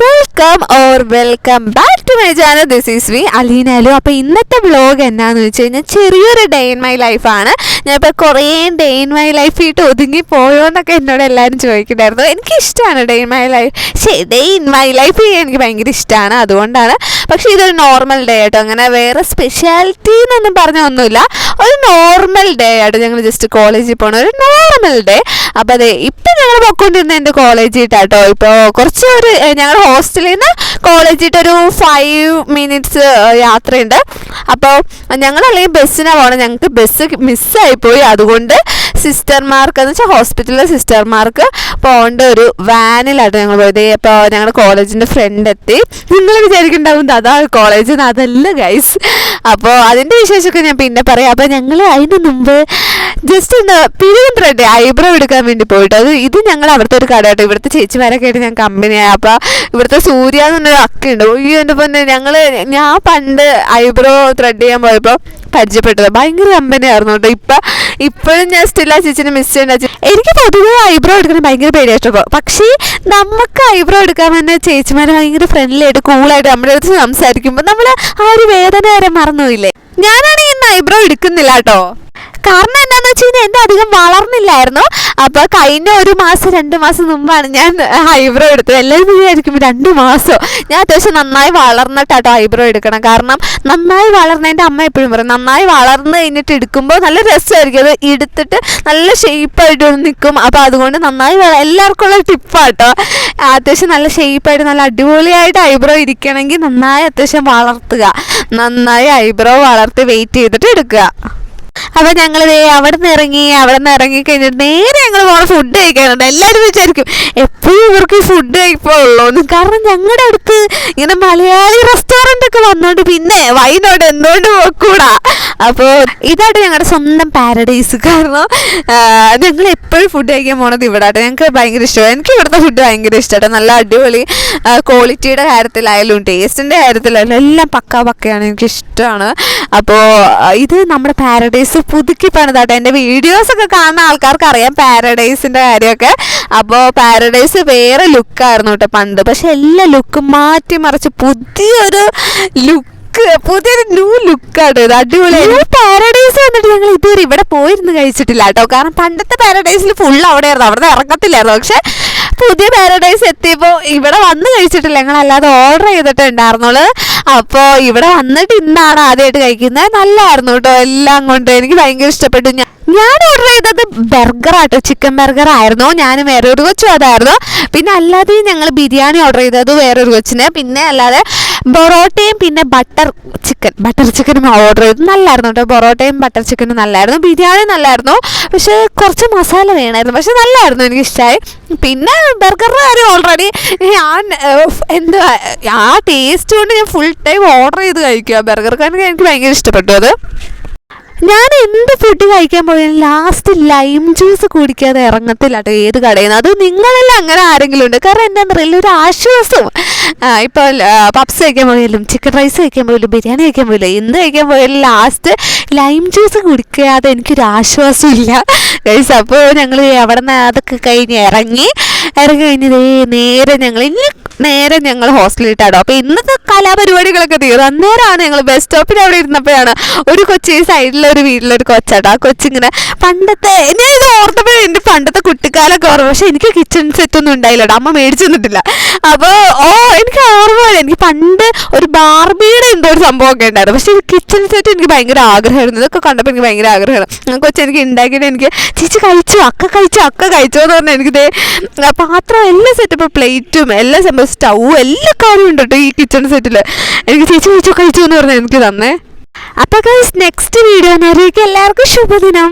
Welcome or welcome back to my channel this is we അലീനാലു അപ്പോൾ ഇന്നത്തെ vlog എന്നാന്ന് വെച്ച് കഴിഞ്ഞാൽ ചെറിയൊരു ഡേ ഇൻ മൈ ലൈഫാണ് ഞാനിപ്പോൾ കുറേ ഡേ ഇൻ മൈ ലൈഫ് ഇട്ട് ഒതുങ്ങി പോയോ എന്നൊക്കെ എന്നോട് എല്ലാവരും ചോദിക്കുന്നുണ്ടായിരുന്നു. എനിക്കിഷ്ടമാണ് ഡേ ഇൻ മൈ ലൈഫ് ശരി ഡേ ഇൻ മൈ ലൈഫ് ചെയ്യാൻ എനിക്ക് ഭയങ്കര ഇഷ്ടമാണ് അതുകൊണ്ടാണ്. പക്ഷേ ഇതൊരു നോർമൽ ഡേ ആയിട്ടോ അങ്ങനെ വേറെ സ്പെഷ്യാലിറ്റി എന്നൊന്നും പറഞ്ഞ ഒന്നുമില്ല ഒരു നോർമൽ ഡേ ആയിട്ട് ഞങ്ങൾ ജസ്റ്റ് കോളേജിൽ പോകണം ഒരു നോർമൽ ഡേ അപ്പോൾ അതെ ഇപ്പം ഞങ്ങൾ പൊക്കൊണ്ടിരുന്ന എന്റെ കോളേജിട്ടാട്ടോ ഇപ്പോൾ കുറച്ച് ഒരു ഞങ്ങൾ ഹോസ്റ്റലിൽ നിന്ന് കോളേജിട്ട് ഒരു ഫൈവ് മിനിറ്റ്സ് യാത്രയുണ്ട്. അപ്പോൾ ഞങ്ങൾ അല്ലെങ്കിൽ ബസ്സിനാണ് പോകണം ഞങ്ങൾക്ക് ബസ് മിസ്സായിപ്പോയി അതുകൊണ്ട് സിസ്റ്റർമാർക്ക് എന്ന് വെച്ചാൽ ഹോസ്പിറ്റലിലെ സിസ്റ്റർമാർക്ക് പോകേണ്ട ഒരു വാനിലായിട്ട് ഞങ്ങൾ പോയത്. അപ്പോൾ ഞങ്ങൾ കോളേജിന്റെ ഫ്രണ്ട് എത്തി. നിങ്ങൾ വിചാരിക്കുന്നുണ്ടാവും അതാ കോളേജിൽ നിന്ന് അതല്ല ഗൈസ് അപ്പോൾ അതിന്റെ വിശേഷമൊക്കെ ഞാൻ പിന്നെ പറയാം. അപ്പോൾ ഞങ്ങൾ അതിന് മുമ്പ് ജസ്റ്റ് ഒന്ന് പിരിവുണ്ട് ഐബ്രോ എടുക്കാൻ വേണ്ടി പോയിട്ട്. അത് ഇത് ഞങ്ങൾ അവിടുത്തെ ഒരു കട കേട്ടോ ഇവിടുത്തെ ചേച്ചിമാരൊക്കെ ആയിട്ട് ഞാൻ കമ്പനിയായി അപ്പോൾ ഇവിടുത്തെ സൂര്യ എന്ന് എന്നൊരു അക്കുണ്ട് ഒയ്യോ എന്റെ പൊന്നെ. ഞങ്ങൾ ഞാൻ പണ്ട് ഐബ്രോ ത്രെഡ് ചെയ്യാൻ പോയപ്പോൾ പരിചയപ്പെട്ടത് ഭയങ്കര കമ്പനിയായിരുന്നു കേട്ടോ. ഇപ്പം ഇപ്പോഴും ഞാൻ സ്റ്റിൽ ആ ചേച്ചിനെ മിസ് ചെയ്യേണ്ട. എനിക്ക് പൊതുവേ ഐബ്രോ എടുക്കാൻ ഭയങ്കര പേടിയായിട്ടോ പക്ഷേ നമുക്ക് ഐബ്രോ എടുക്കാൻ തന്നെ ചേച്ചിമാർ ഭയങ്കര ഫ്രണ്ട്ലി ആയിട്ട് കൂളായിട്ട് നമ്മുടെ അടുത്ത് സംസാരിക്കുമ്പോൾ നമ്മൾ ആ ഒരു വേദന വരെ മറന്നുപോയില്ലേ? ഞാനാണ് ഐബ്രോ എടുക്കുന്നില്ല കേട്ടോ. കാരണം എന്താണെന്ന് വെച്ച് കഴിഞ്ഞാൽ എന്റെ അധികം വളർന്നില്ലായിരുന്നു. അപ്പോൾ കഴിഞ്ഞ ഒരു മാസം രണ്ട് മാസം മുമ്പാണ് ഞാൻ ഐബ്രോ എടുത്തത്. എല്ലാവരും വിചാരിക്കും രണ്ട് മാസം? ഞാൻ അത്യാവശ്യം നന്നായി വളർന്നിട്ടാട്ടോ ഐബ്രോ എടുക്കണം. കാരണം നന്നായി വളർന്നതിന്റെ അമ്മ എപ്പോഴും പറയും നന്നായി വളർന്ന് കഴിഞ്ഞിട്ട് എടുക്കുമ്പോൾ നല്ല രസമായിരിക്കും. അത് എടുത്തിട്ട് നല്ല ഷേപ്പായിട്ട് നിൽക്കും. അപ്പോൾ അതുകൊണ്ട് നന്നായി എല്ലാവർക്കും ഉള്ള ടിപ്പാട്ടോ അത്യാവശ്യം നല്ല ഷേപ്പായിട്ട് നല്ല അടിപൊളിയായിട്ട് ഐബ്രോ ഇരിക്കണമെങ്കിൽ നന്നായി അത്യാവശ്യം വളർത്തുക. നന്നായി ഐബ്രോ വളർത്തി വെയിറ്റ് ചെയ്തിട്ട് എടുക്കുക. അപ്പൊ ഞങ്ങൾ അവിടെ നിന്ന് ഇറങ്ങി അവിടെ നിന്ന് ഇറങ്ങി കഴിഞ്ഞിട്ട് നേരെ ഞങ്ങൾ പോണ ഫുഡ് കഴിക്കാനുണ്ട് എല്ലാവരും വിചാരിക്കും എപ്പോഴും ഇവർക്ക് ഫുഡ് കഴിക്കുള്ളൂ കാരണം ഞങ്ങളുടെ അടുത്ത് ഇങ്ങനെ മലയാളി റെസ്റ്റോറന്റ് ഒക്കെ വന്നോണ്ട് പിന്നെ വൈനോട് എന്തുകൊണ്ട് പോക്കൂടാ. അപ്പോൾ ഇതായിട്ട് ഞങ്ങളുടെ സ്വന്തം പാരഡൈസ് കാരണം ഞങ്ങൾ എപ്പോഴും ഫുഡ് കഴിക്കാൻ പോണത് ഇവിടെ ഞങ്ങൾക്ക് ഭയങ്കര ഇഷ്ടമാണ് എനിക്ക് ഇവിടുത്തെ ഫുഡ് ഭയങ്കര ഇഷ്ടമാണ് നല്ല അടിപൊളി ക്വാളിറ്റിയുടെ കാര്യത്തിലായാലും ടേസ്റ്റിന്റെ കാര്യത്തിലായാലും എല്ലാം പക്ക പക്കയാണ്. എനിക്ക് ഇഷ്ടമാണ് അപ്പോൾ ഇത് നമ്മുടെ പാരഡൈസ് പുതുക്കി പണിതാട്ടോ എന്റെ വീഡിയോസൊക്കെ കാണുന്ന ആൾക്കാർക്ക് അറിയാം പാരഡൈസിന്റെ കാര്യമൊക്കെ. അപ്പോൾ പാരഡൈസ് വേറെ ലുക്കായിരുന്നു കേട്ടോ പണ്ട്. പക്ഷെ എല്ലാ ലുക്കും മാറ്റി മറിച്ച് പുതിയൊരു ലുക്ക് പുതിയൊരു ന്യൂ ലുക്കാണ് ഇത്. അടിപൊളി. പാരഡൈസ് വന്നിട്ട് ഞങ്ങൾ ഇതുവരെ ഇവിടെ പോയിരുന്നു കഴിച്ചിട്ടില്ല കേട്ടോ. കാരണം പണ്ടത്തെ പാരഡൈസിൽ ഫുൾ അവിടെയായിരുന്നു. അവിടെ ഇറങ്ങത്തില്ലായിരുന്നു. പക്ഷെ പുതിയ പാരഡൈസ് എത്തിയപ്പോൾ ഇവിടെ വന്ന് കഴിച്ചിട്ടില്ല. ഞങ്ങൾ അല്ലാതെ ഓർഡർ ചെയ്തിട്ടുണ്ടായിരുന്നുള്ളു. അപ്പോൾ ഇവിടെ വന്നിട്ട് ഇന്നാണ് ആദ്യമായിട്ട് കഴിക്കുന്നത് നല്ലായിരുന്നു കേട്ടോ. എല്ലാം കൊണ്ട് എനിക്ക് ഭയങ്കര ഇഷ്ടപ്പെട്ടു. ഞാൻ ഞാൻ ഓർഡർ ചെയ്തത് ബർഗർ ആട്ടോ. ചിക്കൻ ബർഗർ ആയിരുന്നു. ഞാൻ വേറൊരു കൊച്ചും അതായിരുന്നു. പിന്നെ അല്ലാതെ ഞങ്ങൾ ബിരിയാണി ഓർഡർ ചെയ്തത് വേറൊരു കൊച്ചിന്. പിന്നെ അല്ലാതെ പൊറോട്ടയും പിന്നെ ബട്ടർ ചിക്കൻ. ബട്ടർ ചിക്കനും ഓർഡർ ചെയ്തു. നല്ലായിരുന്നു കേട്ടോ. ബൊറോട്ടയും ബട്ടർ ചിക്കനും നല്ലായിരുന്നു. ബിരിയാണി നല്ലായിരുന്നു. പക്ഷേ കുറച്ച് മസാല വേണമായിരുന്നു പക്ഷെ നല്ലായിരുന്നു എനിക്ക് ഇഷ്ടമായി പിന്നെ ബർഗറിന്റെ കാര്യം ഓൾറെഡി ഞാൻ എന്തുവാ ആ ടേസ്റ്റ് കൊണ്ട് ഞാൻ ഫുൾ ടൈം ഓർഡർ ചെയ്ത് കഴിക്കുക ബർഗർ കാരണം എനിക്ക് ഭയങ്കര ഇഷ്ടപ്പെട്ടു അത്. ഞാൻ എന്ത് ഫുഡ് കഴിക്കാൻ പോയാലും ലാസ്റ്റ് ലൈം ജ്യൂസ് കുടിക്കാതെ ഇറങ്ങത്തില്ല കേട്ടോ ഏത് കടയിൽ നിന്ന് അത് നിങ്ങളെല്ലാം അങ്ങനെ ആരെങ്കിലും ഉണ്ട്? കാരണം എന്താണെന്ന് അറിയില്ല ഒരു ആശ്വാസം. ഇപ്പോൾ പപ്സ് കഴിക്കാൻ പോയാലും ചിക്കൻ റൈസ് കഴിക്കാൻ പോയാലും ബിരിയാണി കഴിക്കാൻ പോയാലും എന്ത് കഴിക്കാൻ പോയാലും ലാസ്റ്റ് ലൈം ജ്യൂസ് കുടിക്കാതെ എനിക്കൊരു ആശ്വാസം ഇല്ല. ഗൈസ് അപ്പോൾ ഞങ്ങൾ അവിടെ നിന്ന് അതൊക്കെ കഴിഞ്ഞ് ഇറങ്ങി ഇറങ്ങി കഴിഞ്ഞ് നേരെ ഞങ്ങൾ ഇനി നേരെ ഞങ്ങൾ ഹോസ്റ്റലിലിട്ടാടോ അപ്പോൾ ഇന്നത്തെ കലാപരിപാടികളൊക്കെ തീർന്നു. അന്നേരമാണ് ഞങ്ങൾ ബസ് സ്റ്റോപ്പിൽ അവിടെ ഇരുന്നപ്പോഴാണ് ഒരു കൊച്ചി സൈഡിലെ ഒരു വീട്ടിലൊരു കൊച്ചാട്ടോ. ആ കൊച്ചിങ്ങനെ പണ്ടത്തെ ഞാൻ ഇത് ഓർത്തപ്പോഴും എന്റെ പണ്ടത്തെ കുട്ടിക്കാലൊക്കെ ഓർമ്മ. പക്ഷെ എനിക്ക് കിച്ചൺ സെറ്റ് ഒന്നും ഉണ്ടായില്ലട്ടോ അമ്മ മേടിച്ചു തന്നിട്ടില്ല. അപ്പോൾ ഓ എനിക്ക് ഓർമ്മ എനിക്ക് പണ്ട് ഒരു ബാർബിയുടെ എന്തോ ഒരു സംഭവമൊക്കെ ഉണ്ടായിരുന്നു. പക്ഷേ കിച്ചൺ സെറ്റ് എനിക്ക് ഭയങ്കര ആഗ്രഹമായിരുന്നു. ഇതൊക്കെ കണ്ടപ്പോൾ എനിക്ക് ഭയങ്കര ആഗ്രഹമാണ്. കൊച്ചി എനിക്ക് ഉണ്ടാക്കിയിട്ട് എനിക്ക് ചേച്ചി കഴിച്ചു? അക്ക കഴിച്ചു? അക്ക കഴിച്ചു? എന്ന് പറഞ്ഞാൽ എനിക്കിത് പാത്രം എല്ലാ സെറ്റപ്പ് പ്ലേറ്റും എല്ലാ സംഭവം സ്റ്റൗവും എല്ലാ കാര്യവും ഉണ്ട് കേട്ടോ ഈ കിച്ചൺ സെറ്റിൽ എനിക്ക് ചേച്ചി കഴിച്ചോ കഴിച്ചു എന്ന് പറഞ്ഞാൽ എനിക്ക് തന്നെ. അപ്പോൾ ഗൈസ് നെക്സ്റ്റ് വീഡിയോ നേരേക്ക് എല്ലാവർക്കും ശുഭദിനം.